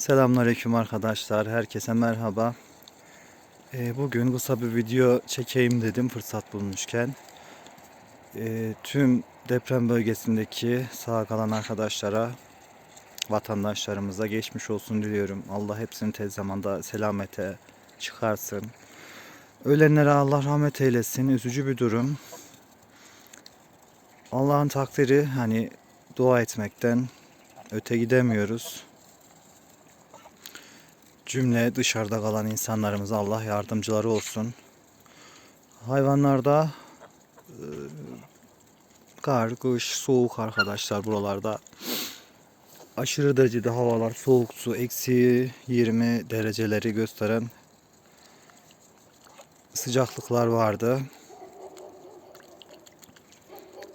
Selamünaleyküm arkadaşlar. Herkese merhaba. Ee, bugün kısa bir video çekeyim dedim fırsat bulmuşken. Ee, tüm deprem bölgesindeki sağ kalan arkadaşlara, vatandaşlarımıza geçmiş olsun diliyorum. Allah hepsini tez zamanda selamete çıkarsın. Ölenlere Allah rahmet eylesin. Üzücü bir durum. Allah'ın takdiri hani dua etmekten öte gidemiyoruz. Cümle dışarıda kalan insanlarımıza Allah yardımcıları olsun. Hayvanlarda e, kar, kış, soğuk arkadaşlar buralarda. Aşırı derecede havalar soğuk su, eksi 20 dereceleri gösteren sıcaklıklar vardı.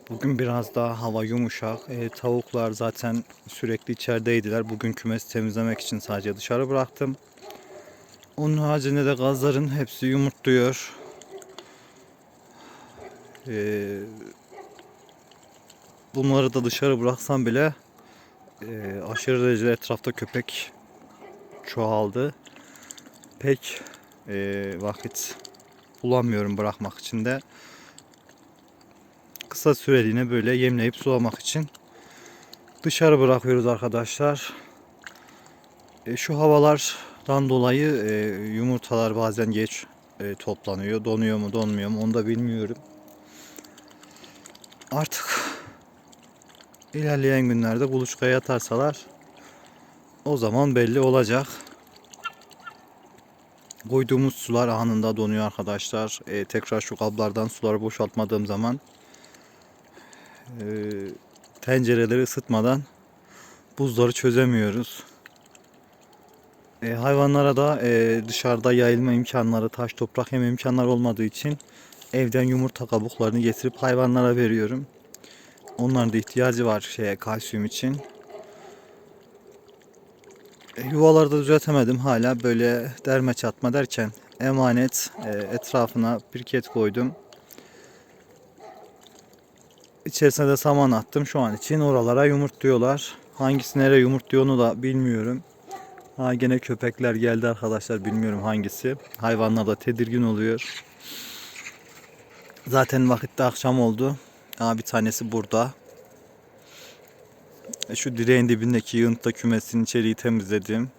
Bugün biraz daha hava yumuşak. E, tavuklar zaten sürekli içerideydiler. Bugün kümesi temizlemek için sadece dışarı bıraktım. Onun haricinde de gazların hepsi yumurtluyor. E, bunları da dışarı bıraksam bile e, aşırı derecede etrafta köpek çoğaldı. Pek e, vakit bulamıyorum bırakmak için de kısa süreliğine böyle yemleyip sulamak için dışarı bırakıyoruz arkadaşlar. E, şu havalardan dolayı e, yumurtalar bazen geç e, toplanıyor. Donuyor mu donmuyor mu onu da bilmiyorum. Artık ilerleyen günlerde kuluçkaya atarsalar o zaman belli olacak. Koyduğumuz sular anında donuyor arkadaşlar. E, tekrar şu kablardan suları boşaltmadığım zaman e, tencereleri ısıtmadan buzları çözemiyoruz. E, hayvanlara da e, dışarıda yayılma imkanları, taş toprak yeme imkanları olmadığı için evden yumurta kabuklarını getirip hayvanlara veriyorum. Onların da ihtiyacı var şeye kalsiyum için. E, yuvaları da düzeltemedim hala böyle derme çatma derken emanet e, etrafına pirket koydum. İçerisine de saman attım şu an için. Oralara yumurtluyorlar. Hangisi nereye yumurtluyor onu da bilmiyorum. Ha gene köpekler geldi arkadaşlar. Bilmiyorum hangisi. Hayvanlar da tedirgin oluyor. Zaten vakitte akşam oldu. Ha bir tanesi burada. E, Şu direğin dibindeki yığıntıda kümesin içeriği temizledim.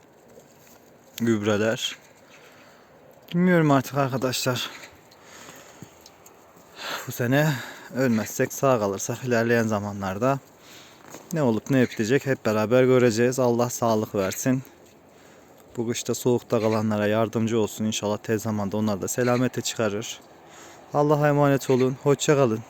Gübreler. Bilmiyorum artık arkadaşlar. Bu sene ölmezsek sağ kalırsak ilerleyen zamanlarda ne olup ne bitecek hep beraber göreceğiz. Allah sağlık versin. Bu kışta soğukta kalanlara yardımcı olsun. İnşallah tez zamanda onlar da selamete çıkarır. Allah'a emanet olun. Hoşça kalın.